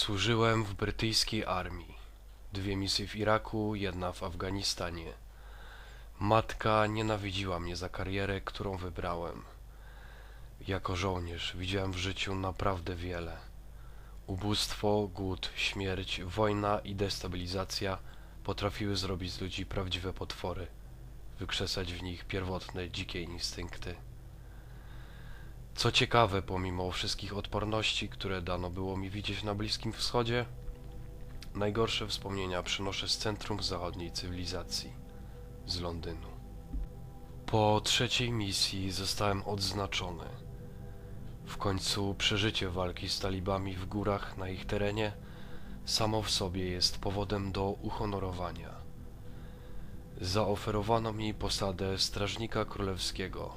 Służyłem w brytyjskiej armii. Dwie misje w Iraku, jedna w Afganistanie. Matka nienawidziła mnie za karierę, którą wybrałem. Jako żołnierz widziałem w życiu naprawdę wiele. Ubóstwo, głód, śmierć, wojna i destabilizacja potrafiły zrobić z ludzi prawdziwe potwory, wykrzesać w nich pierwotne, dzikie instynkty. Co ciekawe, pomimo wszystkich odporności, które dano było mi widzieć na Bliskim Wschodzie, najgorsze wspomnienia przynoszę z centrum zachodniej cywilizacji, z Londynu. Po trzeciej misji zostałem odznaczony. W końcu przeżycie walki z talibami w górach na ich terenie samo w sobie jest powodem do uhonorowania. Zaoferowano mi posadę strażnika królewskiego.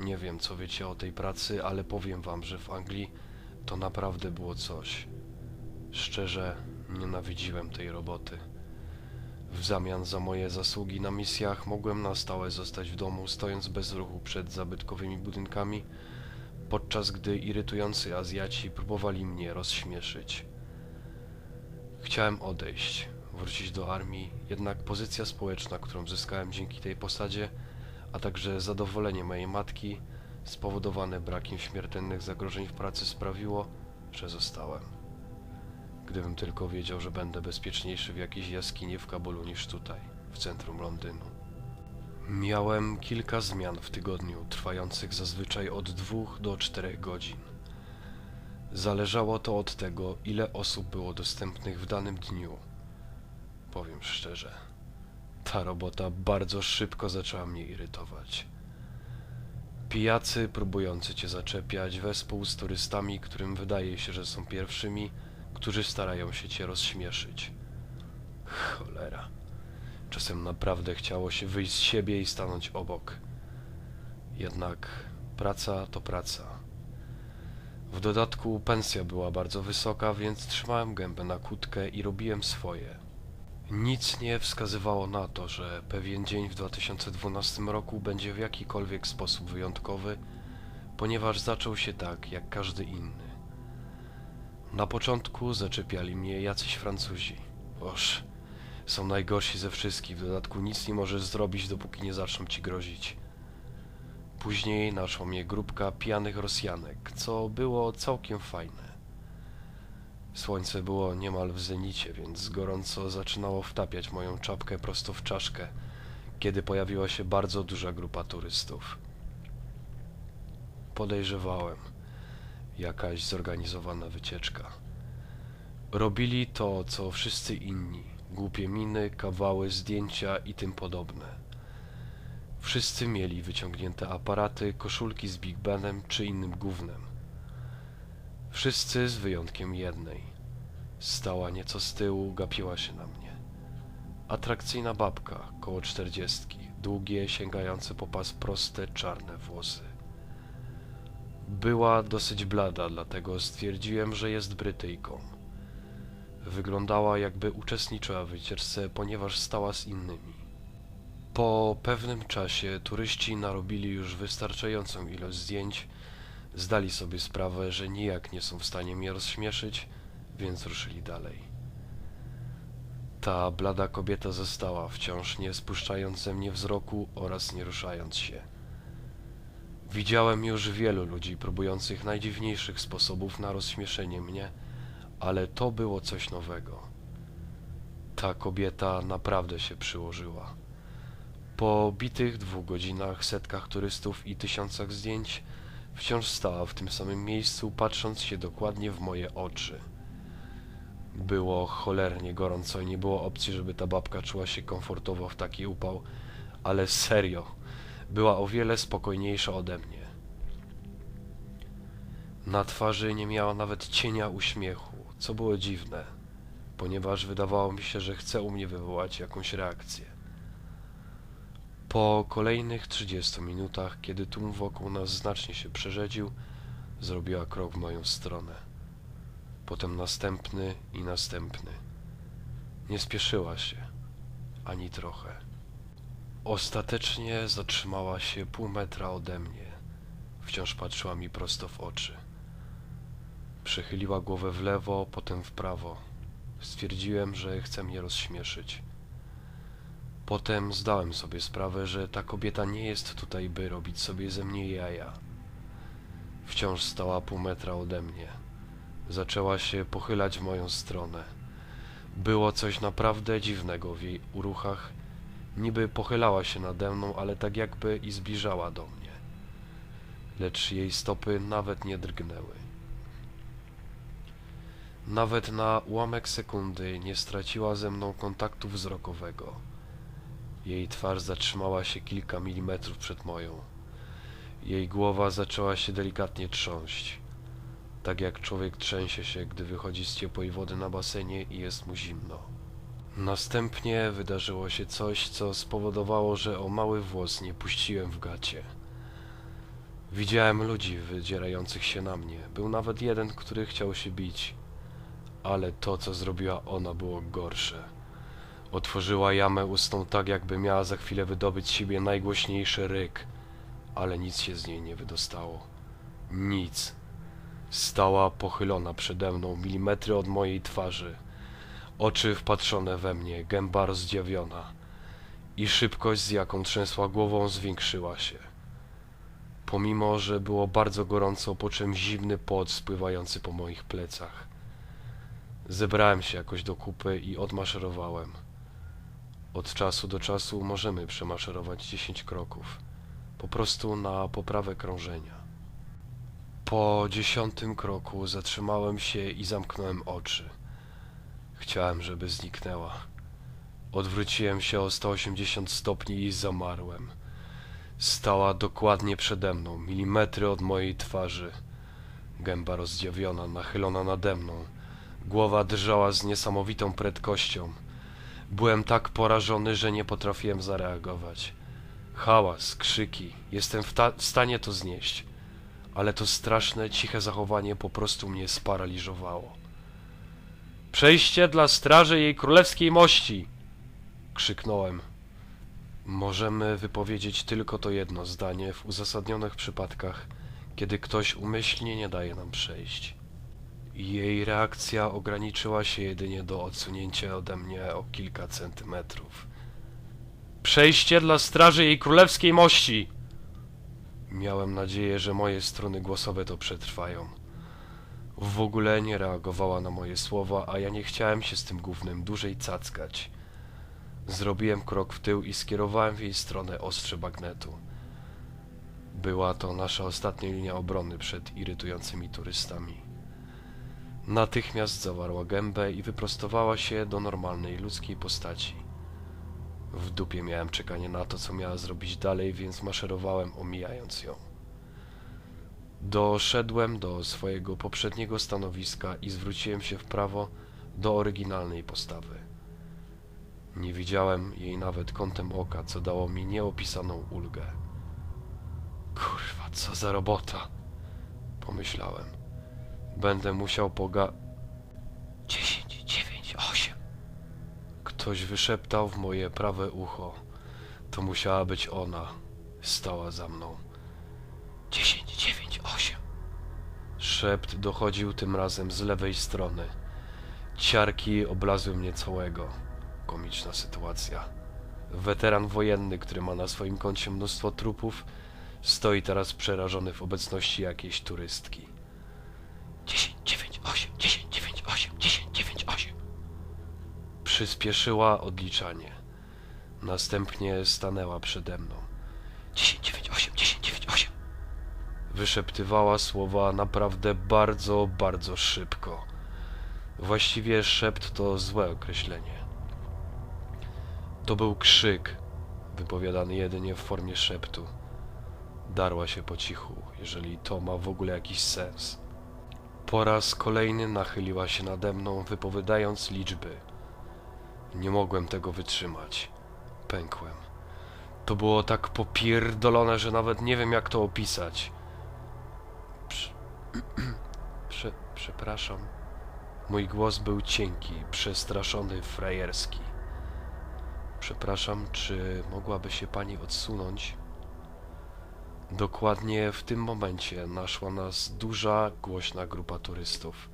Nie wiem, co wiecie o tej pracy, ale powiem wam, że w Anglii to naprawdę było coś. Szczerze, nienawidziłem tej roboty. W zamian za moje zasługi na misjach mogłem na stałe zostać w domu, stojąc bez ruchu przed zabytkowymi budynkami, podczas gdy irytujący Azjaci próbowali mnie rozśmieszyć. Chciałem odejść, wrócić do armii, jednak pozycja społeczna, którą zyskałem dzięki tej posadzie, a także zadowolenie mojej matki, spowodowane brakiem śmiertelnych zagrożeń w pracy sprawiło, że zostałem. Gdybym tylko wiedział, że będę bezpieczniejszy w jakiejś jaskini w Kabulu niż tutaj, w centrum Londynu. Miałem kilka zmian w tygodniu, trwających zazwyczaj od dwóch do czterech godzin. Zależało to od tego, ile osób było dostępnych w danym dniu. Powiem szczerze, ta robota bardzo szybko zaczęła mnie irytować. Pijacy próbujący cię zaczepiać wespół z turystami, którym wydaje się, że są pierwszymi, którzy starają się cię rozśmieszyć. Cholera. Czasem naprawdę chciało się wyjść z siebie i stanąć obok. Jednak praca to praca. W dodatku pensja była bardzo wysoka, więc trzymałem gębę na kłódkę i robiłem swoje. Nic nie wskazywało na to, że pewien dzień w 2012 roku będzie w jakikolwiek sposób wyjątkowy, ponieważ zaczął się tak, jak każdy inny. Na początku zaczepiali mnie jacyś Francuzi. Oż, są najgorsi ze wszystkich, w dodatku nic nie możesz zrobić, dopóki nie zaczną ci grozić. Później naszła mnie grupka pijanych Rosjanek, co było całkiem fajne. Słońce było niemal w zenicie, więc gorąco zaczynało wtapiać moją czapkę prosto w czaszkę, kiedy pojawiła się bardzo duża grupa turystów. Podejrzewałem, jakaś zorganizowana wycieczka. Robili to, co wszyscy inni, głupie miny, kawały, zdjęcia i tym podobne. Wszyscy mieli wyciągnięte aparaty, koszulki z Big Benem czy innym gównem. Wszyscy z wyjątkiem jednej. Stała nieco z tyłu, gapiła się na mnie. Atrakcyjna babka, koło czterdziestki, długie, sięgające po pas proste, czarne włosy. Była dosyć blada, dlatego stwierdziłem, że jest Brytyjką. Wyglądała jakby uczestniczyła w wycieczce, ponieważ stała z innymi. Po pewnym czasie turyści narobili już wystarczającą ilość zdjęć, zdali sobie sprawę, że nijak nie są w stanie mnie rozśmieszyć, więc ruszyli dalej. Ta blada kobieta została, wciąż nie spuszczając ze mnie wzroku oraz nie ruszając się. Widziałem już wielu ludzi próbujących najdziwniejszych sposobów na rozśmieszenie mnie, ale to było coś nowego. Ta kobieta naprawdę się przyłożyła. Po bitych dwóch godzinach, setkach turystów i tysiącach zdjęć, wciąż stała w tym samym miejscu, patrząc się dokładnie w moje oczy. Było cholernie gorąco i nie było opcji, żeby ta babka czuła się komfortowo w taki upał, ale serio, była o wiele spokojniejsza ode mnie. Na twarzy nie miała nawet cienia uśmiechu, co było dziwne, ponieważ wydawało mi się, że chce u mnie wywołać jakąś reakcję. Po kolejnych 30 minutach, kiedy tłum wokół nas znacznie się przerzedził, zrobiła krok w moją stronę. Potem następny i następny. Nie spieszyła się, ani trochę. Ostatecznie zatrzymała się pół metra ode mnie. Wciąż patrzyła mi prosto w oczy. Przechyliła głowę w lewo, potem w prawo. Stwierdziłem, że chce mnie rozśmieszyć. Potem zdałem sobie sprawę, że ta kobieta nie jest tutaj, by robić sobie ze mnie jaja. Wciąż stała pół metra ode mnie. Zaczęła się pochylać w moją stronę. Było coś naprawdę dziwnego w jej uruchach. Niby pochylała się nade mną, ale tak jakby i zbliżała do mnie. Lecz jej stopy nawet nie drgnęły. Nawet na ułamek sekundy nie straciła ze mną kontaktu wzrokowego. Jej twarz zatrzymała się kilka milimetrów przed moją. Jej głowa zaczęła się delikatnie trząść. Tak jak człowiek trzęsie się, gdy wychodzi z ciepłej wody na basenie i jest mu zimno. Następnie wydarzyło się coś, co spowodowało, że o mały włos nie puściłem w gacie. Widziałem ludzi wydzierających się na mnie. Był nawet jeden, który chciał się bić. Ale to, co zrobiła ona, było gorsze. Otworzyła jamę ustną tak, jakby miała za chwilę wydobyć siebie najgłośniejszy ryk, ale nic się z niej nie wydostało. Nic. Stała pochylona przede mną, milimetry od mojej twarzy. Oczy wpatrzone we mnie, gęba rozdziawiona. I szybkość, z jaką trzęsła głową, zwiększyła się. Pomimo, że było bardzo gorąco, poczułem zimny pot spływający po moich plecach. Zebrałem się jakoś do kupy i odmaszerowałem. Od czasu do czasu możemy przemaszerować 10 kroków. Po prostu na poprawę krążenia. Po dziesiątym kroku zatrzymałem się i zamknąłem oczy. Chciałem, żeby zniknęła. Odwróciłem się o 180 stopni i zamarłem. Stała dokładnie przede mną, milimetry od mojej twarzy. Gęba rozdziawiona, nachylona nade mną. Głowa drżała z niesamowitą prędkością. Byłem tak porażony, że nie potrafiłem zareagować. Hałas, krzyki, jestem w, w stanie to znieść. Ale to straszne, ciche zachowanie po prostu mnie sparaliżowało. Przejście dla straży jej królewskiej mości! Krzyknąłem. Możemy wypowiedzieć tylko to jedno zdanie w uzasadnionych przypadkach, kiedy ktoś umyślnie nie daje nam przejść. Jej reakcja ograniczyła się jedynie do odsunięcia ode mnie o kilka centymetrów. Przejście dla straży jej królewskiej mości! Miałem nadzieję, że moje struny głosowe to przetrwają. W ogóle nie reagowała na moje słowa, a ja nie chciałem się z tym gównem dłużej cackać. Zrobiłem krok w tył i skierowałem w jej stronę ostrze bagnetu. Była to nasza ostatnia linia obrony przed irytującymi turystami. Natychmiast zawarła gębę i wyprostowała się do normalnej ludzkiej postaci. W dupie miałem czekanie na to, co miała zrobić dalej, więc maszerowałem omijając ją. Doszedłem do swojego poprzedniego stanowiska i zwróciłem się w prawo do oryginalnej postawy. Nie widziałem jej nawet kątem oka, co dało mi nieopisaną ulgę. Kurwa, co za robota! Pomyślałem. Będę musiał poga... 10, 9, 8. Ktoś wyszeptał w moje prawe ucho. To musiała być ona. Stała za mną. 10, 9, 8. Szept dochodził tym razem z lewej strony. Ciarki oblazły mnie całego. Komiczna sytuacja. Weteran wojenny, który ma na swoim koncie mnóstwo trupów, stoi teraz przerażony w obecności jakiejś turystki. 10, 9, 8, 10, 9, 8, 10, 9, 8. Przyspieszyła odliczanie. Następnie stanęła przede mną. 10, 9, 8, 10, 9, 8. Wyszeptywała słowa naprawdę bardzo, bardzo szybko. Właściwie szept to złe określenie. To był krzyk, wypowiadany jedynie w formie szeptu. Darła się po cichu, jeżeli to ma w ogóle jakiś sens. Po raz kolejny nachyliła się nade mną, wypowiadając liczby. Nie mogłem tego wytrzymać. Pękłem. To było tak popierdolone, że nawet nie wiem jak to opisać. Prze... Prze... Przepraszam. Mój głos był cienki, przestraszony, frajerski. Przepraszam, czy mogłaby się pani odsunąć? Dokładnie w tym momencie naszła nas duża, głośna grupa turystów.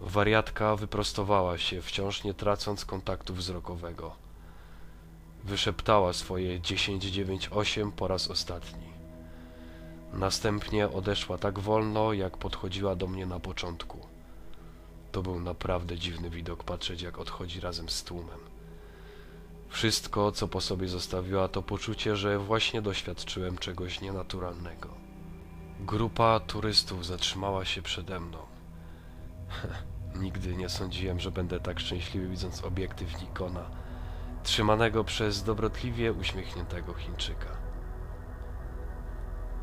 Wariatka wyprostowała się, wciąż nie tracąc kontaktu wzrokowego. Wyszeptała swoje 1098 po raz ostatni. Następnie odeszła tak wolno, jak podchodziła do mnie na początku. To był naprawdę dziwny widok patrzeć, jak odchodzi razem z tłumem. Wszystko, co po sobie zostawiła, to poczucie, że właśnie doświadczyłem czegoś nienaturalnego. Grupa turystów zatrzymała się przede mną. Nigdy nie sądziłem, że będę tak szczęśliwy widząc obiektyw Nikona, trzymanego przez dobrotliwie uśmiechniętego Chińczyka.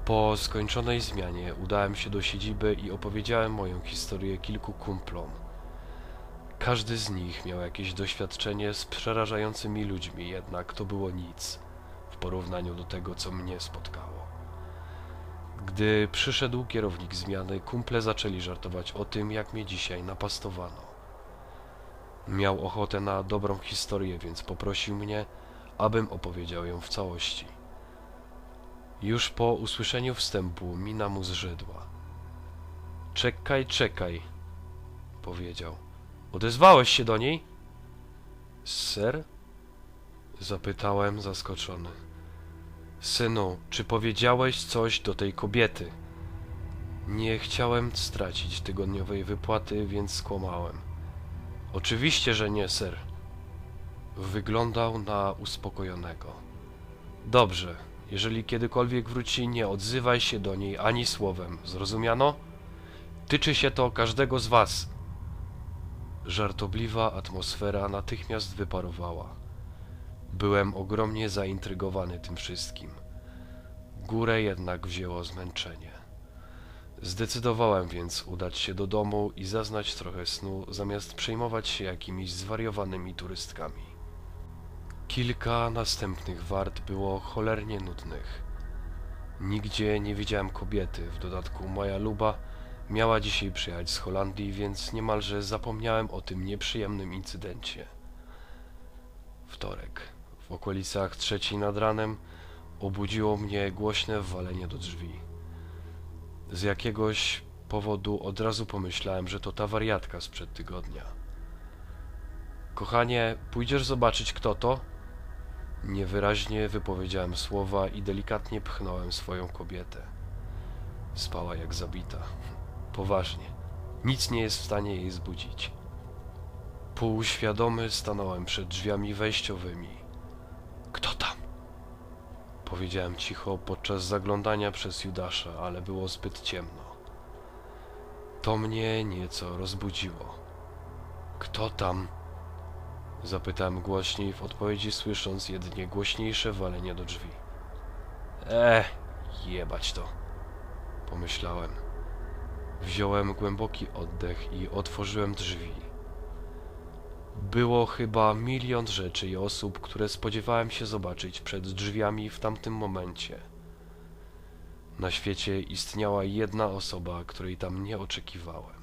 Po skończonej zmianie udałem się do siedziby i opowiedziałem moją historię kilku kumplom. Każdy z nich miał jakieś doświadczenie z przerażającymi ludźmi, jednak to było nic w porównaniu do tego, co mnie spotkało. Gdy przyszedł kierownik zmiany, kumple zaczęli żartować o tym, jak mnie dzisiaj napastowano. Miał ochotę na dobrą historię, więc poprosił mnie, abym opowiedział ją w całości. Już po usłyszeniu wstępu mina mu zrzedła. Czekaj, czekaj, powiedział. Odezwałeś się do niej? Ser? Zapytałem zaskoczony. Synu, czy powiedziałeś coś do tej kobiety? Nie chciałem stracić tygodniowej wypłaty, więc skłamałem. Oczywiście, że nie, ser. Wyglądał na uspokojonego. Dobrze, jeżeli kiedykolwiek wróci, nie odzywaj się do niej ani słowem. Zrozumiano? Tyczy się to każdego z was. Żartobliwa atmosfera natychmiast wyparowała. Byłem ogromnie zaintrygowany tym wszystkim. Górę jednak wzięło zmęczenie. Zdecydowałem więc udać się do domu i zaznać trochę snu, zamiast przejmować się jakimiś zwariowanymi turystkami. Kilka następnych wart było cholernie nudnych. Nigdzie nie widziałem kobiety, w dodatku moja luba miała dzisiaj przyjechać z Holandii, więc niemalże zapomniałem o tym nieprzyjemnym incydencie. Wtorek. W okolicach trzeciej nad ranem obudziło mnie głośne walenie do drzwi. Z jakiegoś powodu od razu pomyślałem, że to ta wariatka sprzed tygodnia. Kochanie, pójdziesz zobaczyć kto to? Niewyraźnie wypowiedziałem słowa i delikatnie pchnąłem swoją kobietę. Spała jak zabita. Poważnie. Nic nie jest w stanie jej zbudzić. Półświadomy stanąłem przed drzwiami wejściowymi. Kto tam? Powiedziałem cicho podczas zaglądania przez Judasza, ale było zbyt ciemno. To mnie nieco rozbudziło. Kto tam? Zapytałem głośniej, w odpowiedzi słysząc jedynie głośniejsze walenie do drzwi. E, jebać to, pomyślałem. Wziąłem głęboki oddech i otworzyłem drzwi. Było chyba milion rzeczy i osób, które spodziewałem się zobaczyć przed drzwiami w tamtym momencie. Na świecie istniała jedna osoba, której tam nie oczekiwałem.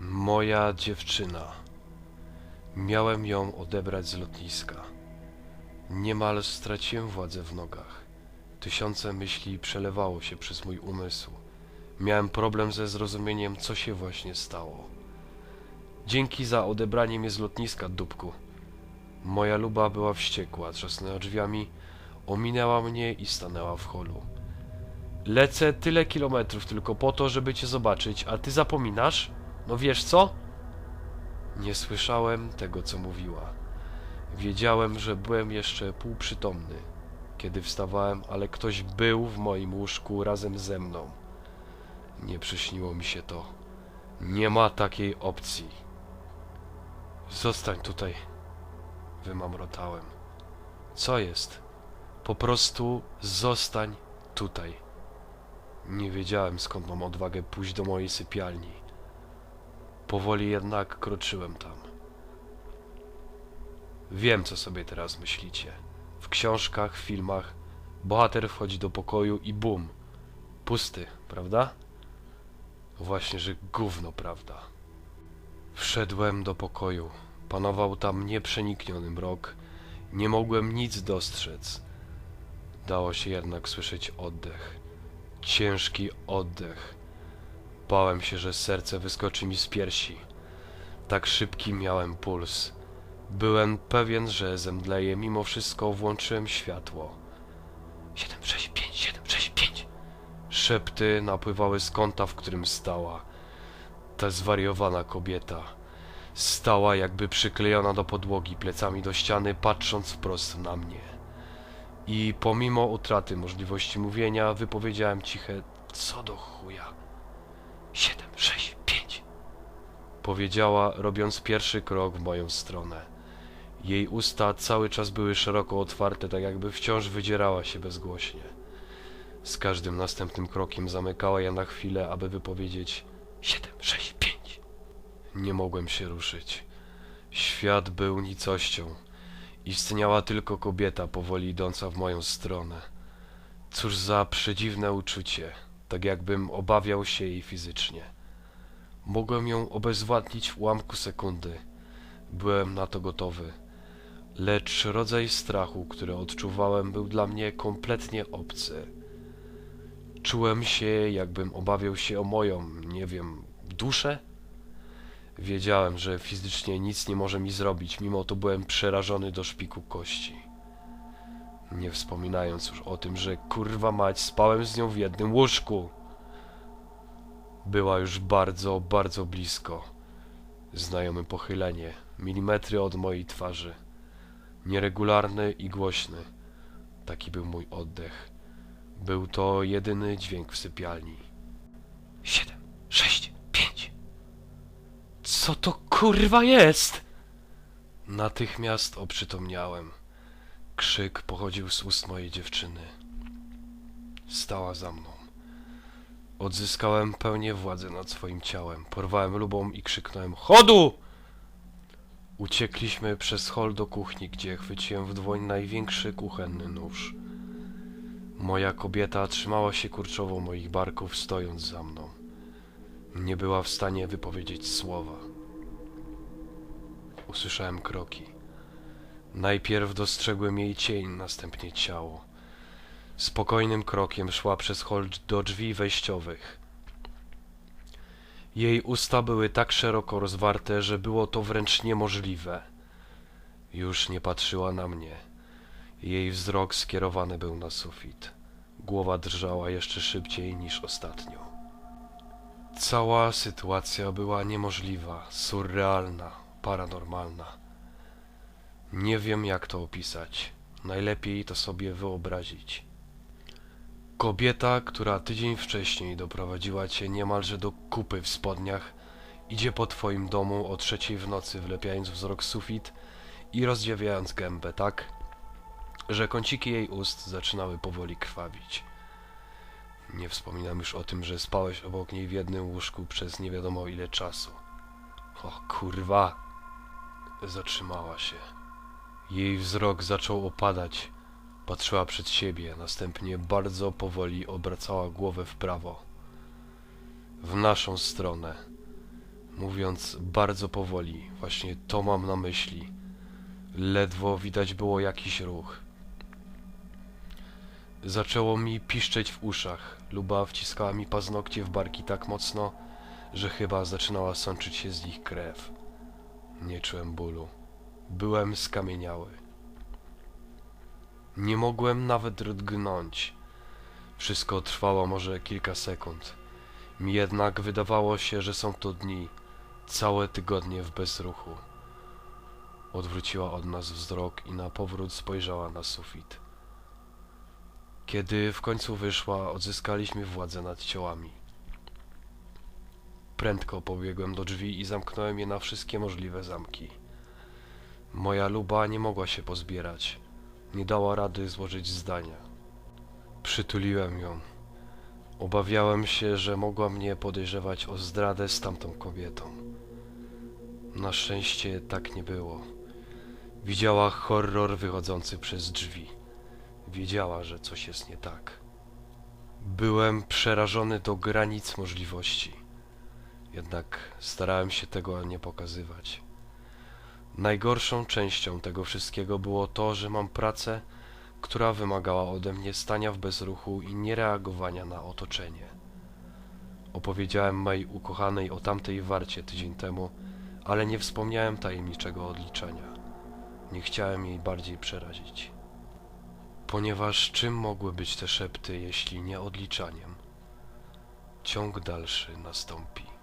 Moja dziewczyna. Miałem ją odebrać z lotniska. Niemal straciłem władzę w nogach. Tysiące myśli przelewało się przez mój umysł. Miałem problem ze zrozumieniem, co się właśnie stało. Dzięki za odebranie mnie z lotniska, dupku. Moja luba była wściekła, trzasnęła drzwiami, ominęła mnie i stanęła w holu. Lecę tyle kilometrów tylko po to, żeby cię zobaczyć, a ty zapominasz? No wiesz co? Nie słyszałem tego, co mówiła. Wiedziałem, że byłem jeszcze półprzytomny, kiedy wstawałem, ale ktoś był w moim łóżku razem ze mną. Nie przyśniło mi się to. Nie ma takiej opcji. Zostań tutaj. Wymamrotałem. Co jest? Po prostu zostań tutaj. Nie wiedziałem skąd mam odwagę pójść do mojej sypialni. Powoli jednak kroczyłem tam. Wiem, co sobie teraz myślicie. W książkach, filmach bohater wchodzi do pokoju i bum. Pusty, prawda? Właśnie, że gówno, prawda? Wszedłem do pokoju. Panował tam nieprzenikniony mrok. Nie mogłem nic dostrzec. Dało się jednak słyszeć oddech. Ciężki oddech. Bałem się, że serce wyskoczy mi z piersi. Tak szybki miałem puls. Byłem pewien, że zemdleję, mimo wszystko włączyłem światło. 765, 765. Szepty napływały z kąta, w którym stała. Ta zwariowana kobieta. Stała jakby przyklejona do podłogi, plecami do ściany, patrząc wprost na mnie. I pomimo utraty możliwości mówienia, wypowiedziałem ciche, co do chuja. 7, 6, 5. Powiedziała, robiąc pierwszy krok w moją stronę. Jej usta cały czas były szeroko otwarte, tak jakby wciąż wydzierała się bezgłośnie. Z każdym następnym krokiem zamykała je na chwilę, aby wypowiedzieć 7, 6, 5. Nie mogłem się ruszyć. Świat był nicością. Istniała tylko kobieta powoli idąca w moją stronę. Cóż za przedziwne uczucie, tak jakbym obawiał się jej fizycznie. Mogłem ją obezwładnić w ułamku sekundy. Byłem na to gotowy. Lecz rodzaj strachu, który odczuwałem, był dla mnie kompletnie obcy. Czułem się, jakbym obawiał się o moją, nie wiem, duszę? Wiedziałem, że fizycznie nic nie może mi zrobić, mimo to byłem przerażony do szpiku kości. Nie wspominając już o tym, że kurwa mać, spałem z nią w jednym łóżku. Była już bardzo, bardzo blisko. Znajome pochylenie, milimetry od mojej twarzy. Nieregularny i głośny. Taki był mój oddech. Był to jedyny dźwięk w sypialni. Siedem, sześć, pięć. Co to kurwa jest? Natychmiast oprzytomniałem. Krzyk pochodził z ust mojej dziewczyny. Stała za mną. Odzyskałem pełnię władzy nad swoim ciałem. Porwałem lubą i krzyknąłem CHODU! Uciekliśmy przez hol do kuchni, gdzie chwyciłem w dłoń największy kuchenny nóż. Moja kobieta trzymała się kurczowo moich barków, stojąc za mną. Nie była w stanie wypowiedzieć słowa. Usłyszałem kroki. Najpierw dostrzegłem jej cień, następnie ciało. Spokojnym krokiem szła przez hol do drzwi wejściowych. Jej usta były tak szeroko rozwarte, że było to wręcz niemożliwe. Już nie patrzyła na mnie. Jej wzrok skierowany był na sufit. Głowa drżała jeszcze szybciej niż ostatnio. Cała sytuacja była niemożliwa, surrealna, paranormalna. Nie wiem jak to opisać. Najlepiej to sobie wyobrazić. Kobieta, która tydzień wcześniej doprowadziła cię niemalże do kupy w spodniach, idzie po twoim domu o trzeciej w nocy, wlepiając wzrok sufit i rozdziawiając gębę tak, że kąciki jej ust zaczynały powoli krwawić. Nie wspominam już o tym, że spałeś obok niej w jednym łóżku przez nie wiadomo ile czasu. O kurwa! Zatrzymała się. Jej wzrok zaczął opadać. Patrzyła przed siebie, następnie bardzo powoli obracała głowę w prawo. W naszą stronę. Mówiąc bardzo powoli, właśnie to mam na myśli. Ledwo widać było jakiś ruch. Zaczęło mi piszczeć w uszach. Luba wciskała mi paznokcie w barki tak mocno, że chyba zaczynała sączyć się z nich krew. Nie czułem bólu. Byłem skamieniały. Nie mogłem nawet drgnąć. Wszystko trwało może kilka sekund. Mi jednak wydawało się, że są to dni, całe tygodnie w bezruchu. Odwróciła od nas wzrok i na powrót spojrzała na sufit. Kiedy w końcu wyszła, odzyskaliśmy władzę nad ciałami. Prędko pobiegłem do drzwi i zamknąłem je na wszystkie możliwe zamki. Moja luba nie mogła się pozbierać. Nie dała rady złożyć zdania. Przytuliłem ją. Obawiałem się, że mogła mnie podejrzewać o zdradę z tamtą kobietą. Na szczęście tak nie było. Widziała horror wychodzący przez drzwi. Wiedziała, że coś jest nie tak. Byłem przerażony do granic możliwości. Jednak starałem się tego nie pokazywać. Najgorszą częścią tego wszystkiego było to, że mam pracę, która wymagała ode mnie stania w bezruchu i niereagowania na otoczenie. Opowiedziałem mojej ukochanej o tamtej warcie tydzień temu, ale nie wspomniałem tajemniczego odliczania. Nie chciałem jej bardziej przerazić. Ponieważ czym mogły być te szepty, jeśli nie odliczaniem? Ciąg dalszy nastąpi.